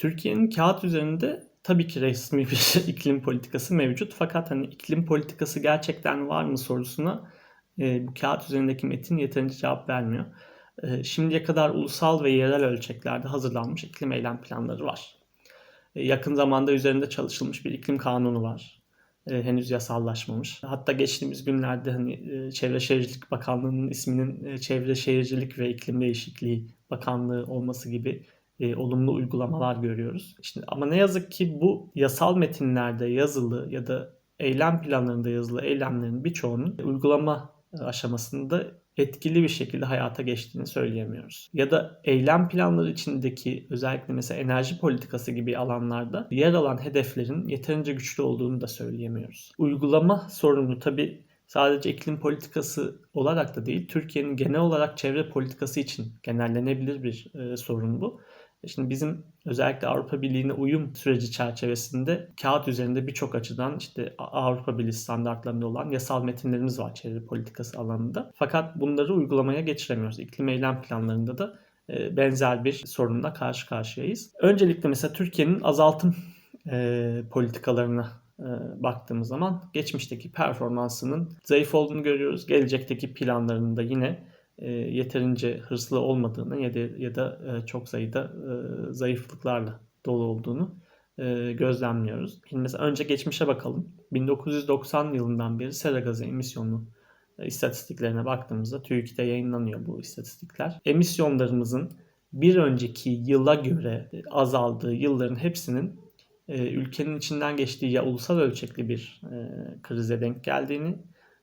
Türkiye'nin kağıt üzerinde tabii ki resmi bir iklim politikası mevcut. Fakat hani iklim politikası gerçekten var mı sorusuna e, bu kağıt üzerindeki metin yeterince cevap vermiyor. E, şimdiye kadar ulusal ve yerel ölçeklerde hazırlanmış iklim eylem planları var. E, yakın zamanda üzerinde çalışılmış bir iklim kanunu var. E, henüz yasallaşmamış. Hatta geçtiğimiz günlerde hani e, Çevre Şehircilik Bakanlığı'nın isminin e, Çevre Şehircilik ve İklim Değişikliği Bakanlığı olması gibi e, olumlu uygulamalar görüyoruz. İşte ama ne yazık ki bu yasal metinlerde yazılı ya da eylem planlarında yazılı eylemlerin birçoğunun uygulama aşamasında etkili bir şekilde hayata geçtiğini söyleyemiyoruz. Ya da eylem planları içindeki özellikle mesela enerji politikası gibi alanlarda yer alan hedeflerin yeterince güçlü olduğunu da söyleyemiyoruz. Uygulama sorunu tabii sadece iklim politikası olarak da değil, Türkiye'nin genel olarak çevre politikası için genellenebilir bir e, sorun bu. Şimdi bizim özellikle Avrupa Birliği'ne uyum süreci çerçevesinde kağıt üzerinde birçok açıdan işte Avrupa Birliği standartlarında olan yasal metinlerimiz var çevre politikası alanında. Fakat bunları uygulamaya geçiremiyoruz. İklim eylem planlarında da e, benzer bir sorunla karşı karşıyayız. Öncelikle mesela Türkiye'nin azaltım e, politikalarına e, baktığımız zaman geçmişteki performansının zayıf olduğunu görüyoruz. Gelecekteki planlarında da yine yeterince hırslı olmadığını ya da, ya da e, çok sayıda e, zayıflıklarla dolu olduğunu e, gözlemliyoruz. Şimdi mesela önce geçmişe bakalım. 1990 yılından beri sera gazı emisyonu e, istatistiklerine baktığımızda TÜİK'te yayınlanıyor bu istatistikler. Emisyonlarımızın bir önceki yıla göre azaldığı yılların hepsinin e, ülkenin içinden geçtiği ya ulusal ölçekli bir e, krize denk geldiğini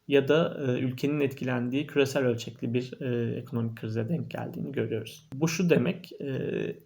ya da e, ülkenin etkilendiği küresel ölçekli bir e, ekonomik krize denk geldiğini görüyoruz. Bu şu demek, e,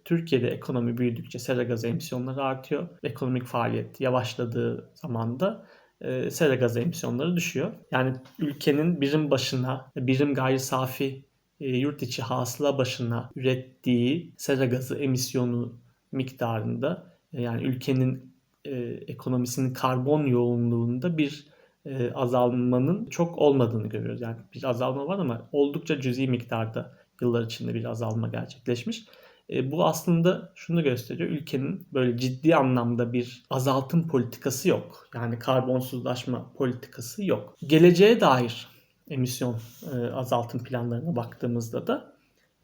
Türkiye'de ekonomi büyüdükçe sera gazı emisyonları artıyor. Ekonomik faaliyet yavaşladığı zaman da e, sera gazı emisyonları düşüyor. Yani ülkenin birim başına, birim gayri safi e, yurt içi hasıla başına ürettiği sera gazı emisyonu miktarında e, yani ülkenin e, ekonomisinin karbon yoğunluğunda bir e, azalmanın çok olmadığını görüyoruz. Yani bir azalma var ama oldukça cüzi miktarda yıllar içinde bir azalma gerçekleşmiş. E, bu aslında şunu gösteriyor. Ülkenin böyle ciddi anlamda bir azaltım politikası yok. Yani karbonsuzlaşma politikası yok. Geleceğe dair emisyon e, azaltım planlarına baktığımızda da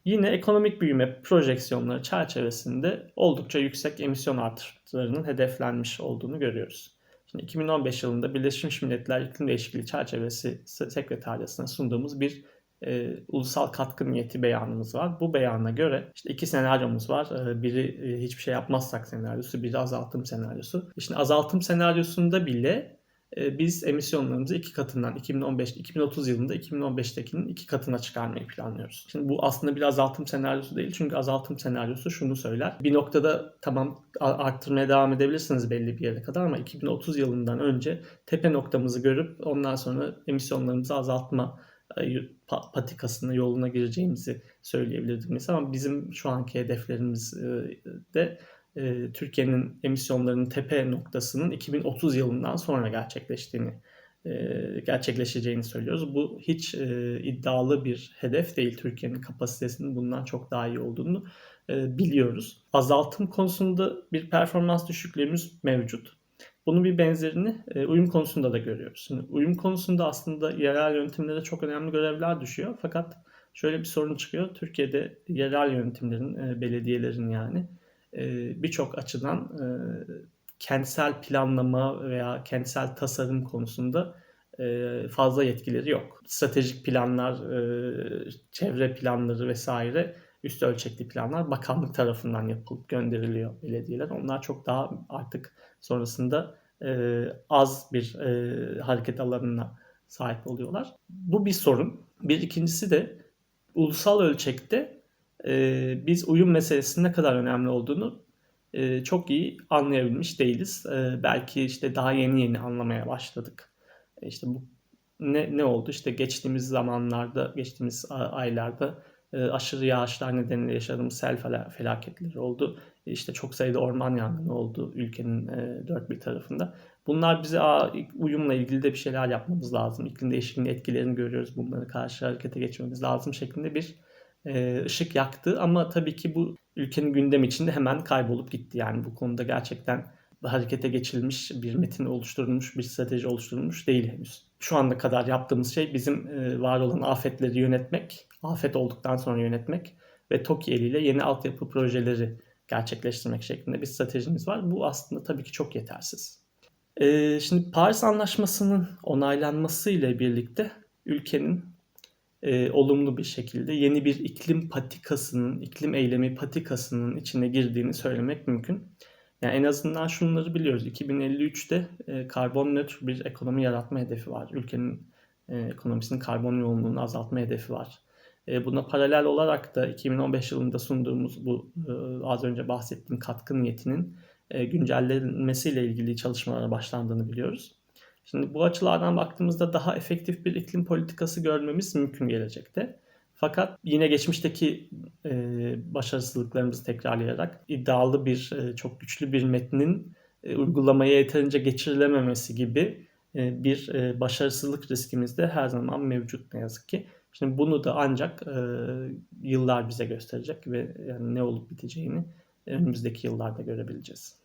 yine ekonomik büyüme projeksiyonları çerçevesinde oldukça yüksek emisyon artışlarının hedeflenmiş olduğunu görüyoruz. Şimdi 2015 yılında Birleşmiş Milletler İklim Değişikliği Çerçevesi Sekreteriyası'na sunduğumuz bir e, ulusal katkı niyeti beyanımız var. Bu beyana göre işte iki senaryomuz var. E, biri e, hiçbir şey yapmazsak senaryosu, biri azaltım senaryosu. İşte azaltım senaryosunda bile biz emisyonlarımızı iki katından 2015 2030 yılında 2015'tekinin iki katına çıkarmayı planlıyoruz. Şimdi bu aslında bir azaltım senaryosu değil. Çünkü azaltım senaryosu şunu söyler. Bir noktada tamam arttırmaya devam edebilirsiniz belli bir yere kadar ama 2030 yılından önce tepe noktamızı görüp ondan sonra emisyonlarımızı azaltma e, patikasına yoluna gireceğimizi söyleyebilirdik mesela ama bizim şu anki hedeflerimiz e, de e, Türkiye'nin emisyonlarının tepe noktasının 2030 yılından sonra gerçekleştiğini e, gerçekleşeceğini söylüyoruz. Bu hiç e, iddialı bir hedef değil. Türkiye'nin kapasitesinin bundan çok daha iyi olduğunu e, biliyoruz. Azaltım konusunda bir performans düşüklüğümüz mevcut. Bunun bir benzerini e, uyum konusunda da görüyoruz. Şimdi uyum konusunda aslında yerel yönetimlere çok önemli görevler düşüyor. Fakat şöyle bir sorun çıkıyor. Türkiye'de yerel yönetimlerin, e, belediyelerin yani birçok açıdan kentsel planlama veya kentsel tasarım konusunda fazla yetkileri yok. Stratejik planlar, çevre planları vesaire üst ölçekli planlar bakanlık tarafından yapılıp gönderiliyor belediyeler. Onlar çok daha artık sonrasında az bir hareket alanına sahip oluyorlar. Bu bir sorun. Bir ikincisi de ulusal ölçekte e, biz uyum meselesinin ne kadar önemli olduğunu e, çok iyi anlayabilmiş değiliz. E, belki işte daha yeni yeni anlamaya başladık. E, işte bu ne, ne oldu? İşte geçtiğimiz zamanlarda, geçtiğimiz aylarda e, aşırı yağışlar nedeniyle yaşadığımız sel felaketleri oldu. E, işte çok sayıda orman yangını oldu ülkenin e, dört bir tarafında. Bunlar bize uyumla ilgili de bir şeyler yapmamız lazım. İklim değişikliğinin etkilerini görüyoruz. Bunları karşı harekete geçmemiz lazım şeklinde bir ışık yaktı ama tabii ki bu ülkenin gündemi içinde hemen kaybolup gitti. Yani bu konuda gerçekten harekete geçirilmiş bir metin oluşturulmuş, bir strateji oluşturulmuş değil henüz. Şu anda kadar yaptığımız şey bizim e, var olan afetleri yönetmek, afet olduktan sonra yönetmek ve TOKİ eliyle yeni altyapı projeleri gerçekleştirmek şeklinde bir stratejimiz var. Bu aslında tabii ki çok yetersiz. E, şimdi Paris Anlaşması'nın onaylanması ile birlikte ülkenin e, olumlu bir şekilde yeni bir iklim patikasının, iklim eylemi patikasının içine girdiğini söylemek mümkün. Yani en azından şunları biliyoruz. 2053'te e, karbon nötr bir ekonomi yaratma hedefi var. Ülkenin e, ekonomisinin karbon yoğunluğunu azaltma hedefi var. E, buna paralel olarak da 2015 yılında sunduğumuz bu e, az önce bahsettiğim katkı niyetinin e, güncellenmesiyle ilgili çalışmalara başlandığını biliyoruz. Şimdi bu açılardan baktığımızda daha efektif bir iklim politikası görmemiz mümkün gelecekte. Fakat yine geçmişteki e, başarısızlıklarımızı tekrarlayarak iddialı bir, e, çok güçlü bir metnin e, uygulamaya yeterince geçirilememesi gibi e, bir e, başarısızlık riskimiz de her zaman mevcut ne yazık ki. Şimdi bunu da ancak e, yıllar bize gösterecek ve yani ne olup biteceğini önümüzdeki yıllarda görebileceğiz.